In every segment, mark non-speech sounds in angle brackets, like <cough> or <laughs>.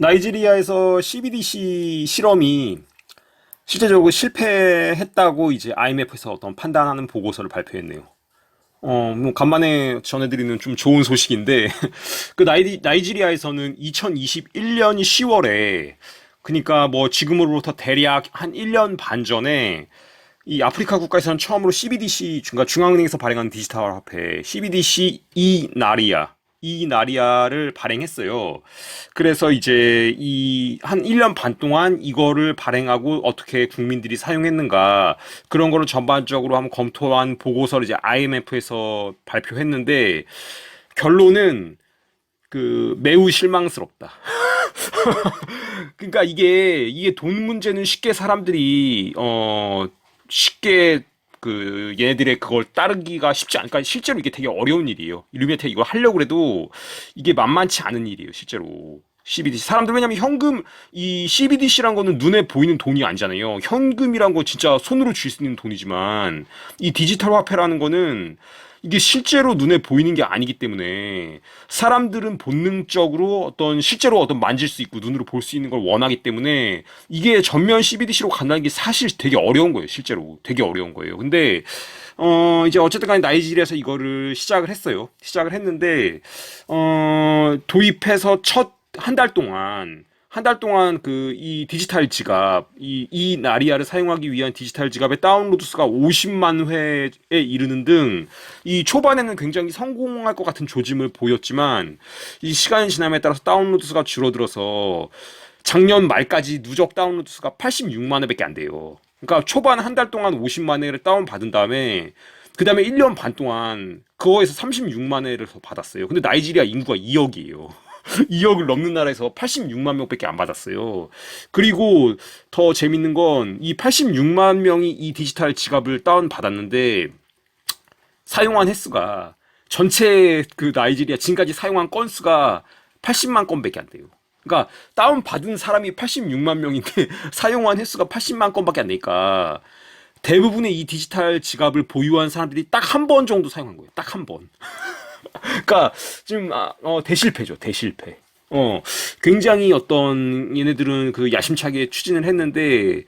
나이지리아에서 CBDC 실험이 실제적으로 실패했다고 이제 IMF에서 어떤 판단하는 보고서를 발표했네요. 어, 뭐 간만에 전해드리는 좀 좋은 소식인데 <laughs> 그 나이, 나이지리아에서는 2021년 10월에 그러니까 뭐 지금으로부터 대략 한 1년 반 전에 이 아프리카 국가에서는 처음으로 CBDC 그러니까 중앙은행에서 발행한 디지털 화폐 CBDC 이 나리아 이 나리아를 발행했어요. 그래서 이제 이 한 1년 반 동안 이거를 발행하고 어떻게 국민들이 사용했는가 그런 거를 전반적으로 한번 검토한 보고서를 이제 IMF에서 발표했는데 결론은 그 매우 실망스럽다. <laughs> 그러니까 이게 이게 돈 문제는 쉽게 사람들이 어 쉽게 그 얘네들의 그걸 따르기가 쉽지 않으니까 실제로 이게 되게 어려운 일이에요. 일루미네이트 이걸 하려고 해도 이게 만만치 않은 일이에요, 실제로. CBDC 사람들 왜냐면 현금 이 CBDC란 거는 눈에 보이는 돈이 아니잖아요. 현금이란 거 진짜 손으로 쥘 수 있는 돈이지만 이 디지털 화폐라는 거는 이게 실제로 눈에 보이는 게 아니기 때문에 사람들은 본능적으로 어떤 실제로 어떤 만질 수 있고 눈으로 볼 수 있는 걸 원하기 때문에 이게 전면 CBDC로 간다는 게 사실 되게 어려운 거예요. 실제로 되게 어려운 거예요. 근데 어 이제 어쨌든 간에 나이지리아에서 이거를 시작을 했어요. 시작을 했는데 어 도입해서 첫 한 달 동안 한 달 동안 그 이 디지털 지갑 이, 이 나리아를 사용하기 위한 디지털 지갑의 다운로드 수가 50만 회에 이르는 등 이 초반에는 굉장히 성공할 것 같은 조짐을 보였지만 이 시간이 지남에 따라서 다운로드 수가 줄어들어서 작년 말까지 누적 다운로드 수가 86만 회밖에 안 돼요. 그러니까 초반 한 달 동안 50만 회를 다운 받은 다음에 그 다음에 1년 반 동안 그거에서 36만 회를 더 받았어요. 근데 나이지리아 인구가 2억이에요. <laughs> 2억을 넘는 나라에서 86만 명밖에 안 받았어요. 그리고 더 재밌는 건 이 86만 명이 이 디지털 지갑을 다운 받았는데 사용한 횟수가 전체 그 나이지리아 지금까지 사용한 건수가 80만 건밖에 안 돼요. 그러니까 다운 받은 사람이 86만 명인데 <laughs> 사용한 횟수가 80만 건밖에 안 되니까 대부분의 이 디지털 지갑을 보유한 사람들이 딱 한 번 정도 사용한 거예요. 딱 한 번. <laughs> 그러니까 지금 아, 어, 대실패죠. 대실패. 어, 굉장히 어떤 얘네들은 그 야심차게 추진을 했는데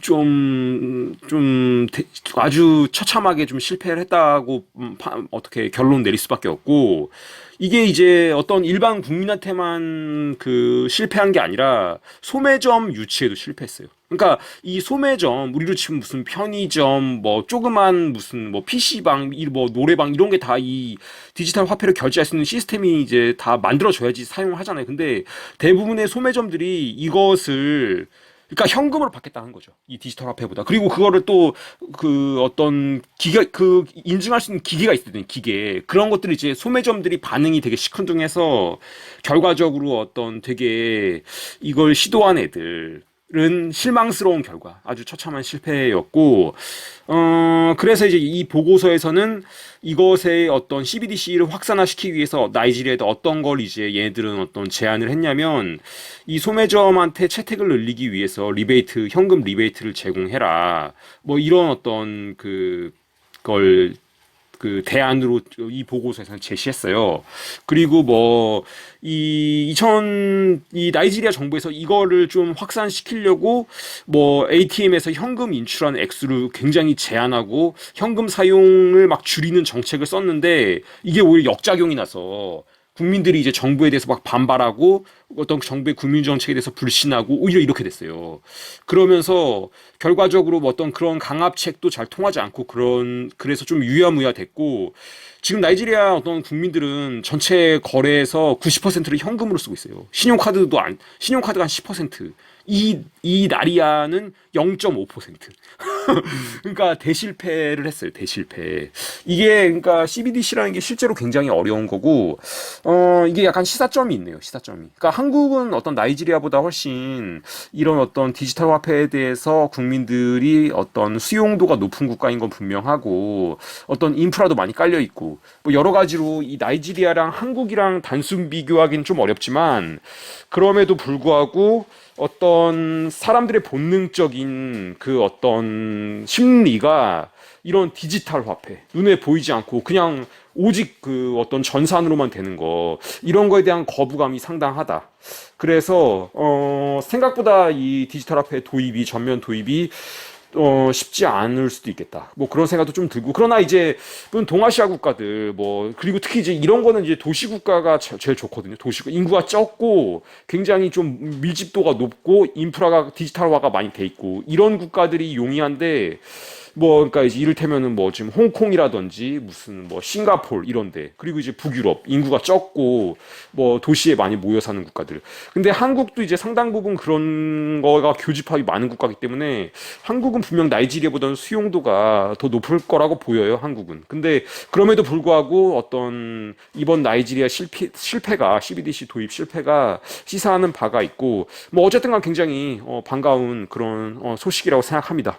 좀, 좀 대- 아주 처참하게 좀 실패를 했다고 음, 파- 어떻게 결론 내릴 수밖에 없고 이게 이제 어떤 일반 국민한테만 그 실패한 게 아니라 소매점 유치에도 실패했어요. 그러니까 이 소매점 우리로 치면 무슨 편의점 뭐 조그만 무슨 뭐 PC방 이뭐 노래방 이런 게 다 이 디지털 화폐를 결제할 수 있는 시스템이 이제 다 만들어져야지 사용을 하잖아요. 근데 대부분의 소매점들이 이것을 그러니까 현금으로 받겠다는 거죠. 이 디지털 화폐보다. 그리고 그거를 또 그 어떤 기계 그 인증할 수 있는 기계가 있거든요. 기계. 그런 것들이 이제 소매점들이 반응이 되게 시큰둥해서 결과적으로 어떤 되게 이걸 시도한 애들 은 실망스러운 결과, 아주 처참한 실패였고, 어, 그래서 이제 이 보고서에서는 이것의 어떤 CBDC를 확산화시키기 위해서 나이지리아에도 어떤 걸 이제 얘네들은 어떤 제안을 했냐면, 이 소매점한테 채택을 늘리기 위해서 리베이트, 현금 리베이트를 제공해라. 뭐 이런 어떤 그, 걸 그 대안으로 이 보고서에서는 제시했어요. 그리고 뭐 이 2000, 이 나이지리아 정부에서 이거를 좀 확산시키려고 뭐 ATM에서 현금 인출한 액수를 굉장히 제한하고 현금 사용을 막 줄이는 정책을 썼는데 이게 오히려 역작용이 나서 국민들이 이제 정부에 대해서 막 반발하고 어떤 정부의 국민 정책에 대해서 불신하고 오히려 이렇게 됐어요. 그러면서 결과적으로 뭐 어떤 그런 강압책도 잘 통하지 않고 그런 그래서 좀 유야무야 됐고 지금 나이지리아 어떤 국민들은 전체 거래에서 90%를 현금으로 쓰고 있어요. 신용카드도 안 신용카드가 한 10%. 이, 이 나리아는 0.5%. <laughs> 그러니까 대실패를 했어요. 대실패. 이게 그러니까 CBDC라는 게 실제로 굉장히 어려운 거고 어 이게 약간 시사점이 있네요. 시사점이. 그러니까 한국은 어떤 나이지리아보다 훨씬 이런 어떤 디지털 화폐에 대해서 국민들이 어떤 수용도가 높은 국가인 건 분명하고 어떤 인프라도 많이 깔려 있고 뭐 여러 가지로 이 나이지리아랑 한국이랑 단순 비교하기는 좀 어렵지만 그럼에도 불구하고 어떤 사람들의 본능적인 그 어떤 심리가 이런 디지털 화폐 눈에 보이지 않고 그냥 오직 그 어떤 전산으로만 되는 거 이런 거에 대한 거부감이 상당하다. 그래서 어 생각보다 이 디지털 화폐 도입이 전면 도입이 어, 쉽지 않을 수도 있겠다. 뭐 그런 생각도 좀 들고. 그러나 이제, 물론 동아시아 국가들, 뭐, 그리고 특히 이제 이런 거는 이제 도시 국가가 제- 제일 좋거든요. 도시, 인구가 적고, 굉장히 좀 밀집도가 높고, 인프라가 디지털화가 많이 돼 있고, 이런 국가들이 용이한데, 뭐, 그러니까 이제 이를테면은 뭐 지금 홍콩이라든지 무슨 뭐 싱가폴 이런데, 그리고 이제 북유럽, 인구가 적고, 뭐 도시에 많이 모여 사는 국가들. 근데 한국도 이제 상당 부분 그런 거가 교집합이 많은 국가이기 때문에 한국은 분명 나이지리아보다는 수용도가 더 높을 거라고 보여요, 한국은. 근데 그럼에도 불구하고 어떤 이번 나이지리아 실패, 실패가, CBDC 도입 실패가 시사하는 바가 있고, 뭐 어쨌든 간 굉장히 어, 반가운 그런 어, 소식이라고 생각합니다.